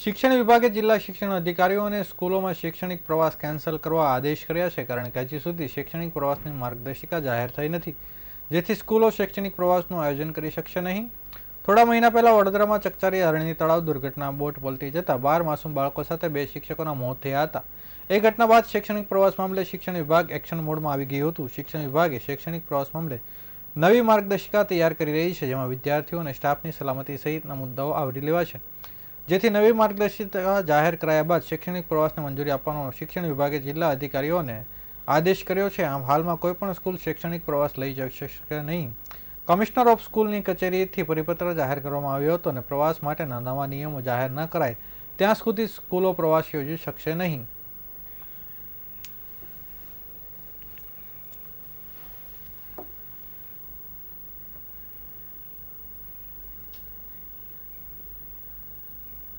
શિક્ષણ વિભાગે જિલ્લા શિક્ષણ અધિકારીઓને સ્કૂલોમાં શૈક્ષણિક પ્રવાસ કેન્સલ કરવા આદેશ કર્યા છે, કારણ કે હજી સુધી શૈક્ષણિક પ્રવાસની માર્ગદર્શિકા જાહેર થઈ નથી, જેથી સ્કૂલો શૈક્ષણિક પ્રવાસનું આયોજન કરી શકશે નહીં. થોડા મહિના પહેલા વડોદરામાં ચકચારી હરણી તળાવ દુર્ઘટના બોટ પલટી જતા બાર માસૂમ બાળકો સાથે બે શિક્ષકોના મોત થયા હતા. એ ઘટના બાદ શૈક્ષણિક પ્રવાસ મામલે શિક્ષણ વિભાગ એક્શન મોડમાં આવી ગયું હતું. શિક્ષણ વિભાગે શૈક્ષણિક પ્રવાસ મામલે નવી માર્ગદર્શિકા તૈયાર કરી રહી છે, જેમાં વિદ્યાર્થીઓ અને સ્ટાફની સલામતી સહિતના મુદ્દાઓ આવરી લેવા છે જેથી નવી માર્ગદર્શિકા જાહેર કરાયા બાદ શૈક્ષણિક પ્રવાસને મંજૂરી આપવાનો શિક્ષણ વિભાગે જિલ્લા અધિકારીઓને આદેશ કર્યો છે. આમ હાલમાં કોઈ પણ સ્કૂલ શૈક્ષણિક પ્રવાસ લઈ જઈ શકશે નહીં. કમિશનર ઓફ સ્કૂલની કચેરીથી પરિપત્ર જાહેર કરવામાં આવ્યો હતો અને પ્રવાસ માટેના નવા નિયમો જાહેર ન કરાય. ત્યાં સુધી સ્કૂલો પ્રવાસ યોજી શકશે નહીં.